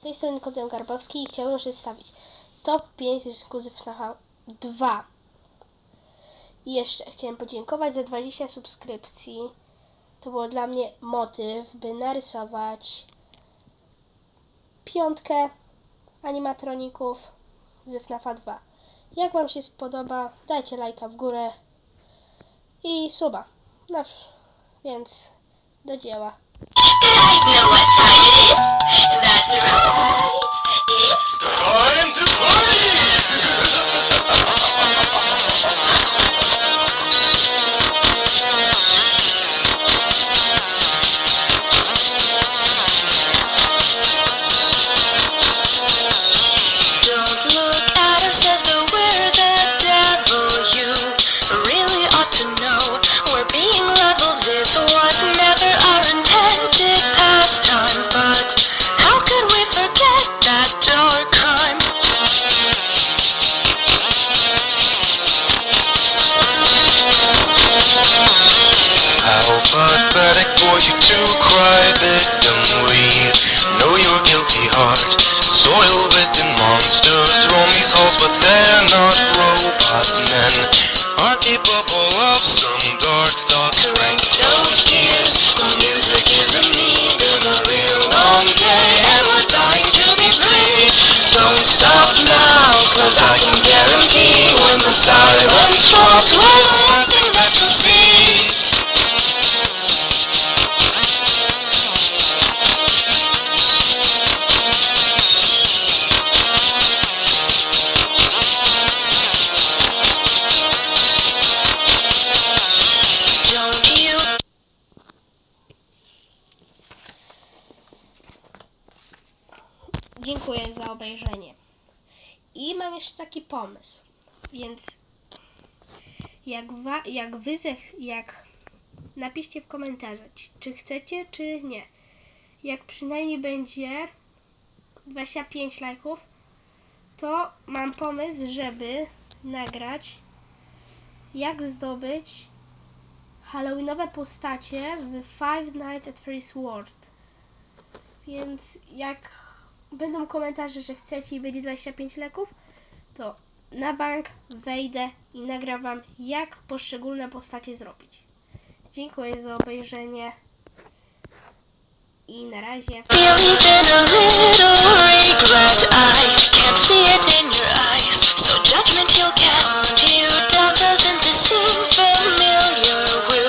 Z tej strony Kotem Garbowski i chciałbym przedstawić top 5 ekskluzyw na 2. I jeszcze chciałem podziękować za 20 subskrypcji. To było dla mnie motyw, by narysować piątkę animatroników z FNAFa 2. Jak Wam się spodoba, dajcie lajka w górę i suba. No, więc do dzieła. This was never our intended pastime, but how could we forget that dark crime? How pathetic for you to cry, victim. We know your guilty heart, soiled within monsters, roam these halls, but they're not robots. Men are capable of some dark thoughts. Rank Dziękuję za obejrzenie. I mam jeszcze taki pomysł. Więc jak, wa, jak wy zech, jak napiszcie w komentarzach, czy chcecie, czy nie. Jak przynajmniej będzie 25 lajków, to mam pomysł, żeby nagrać jak zdobyć Halloweenowe postacie w Five Nights at Freddy's World. Więc jak będą komentarze, że chcecie i będzie 25 leków, to na bank wejdę i nagram jak poszczególne postacie zrobić. Dziękuję za obejrzenie i na razie.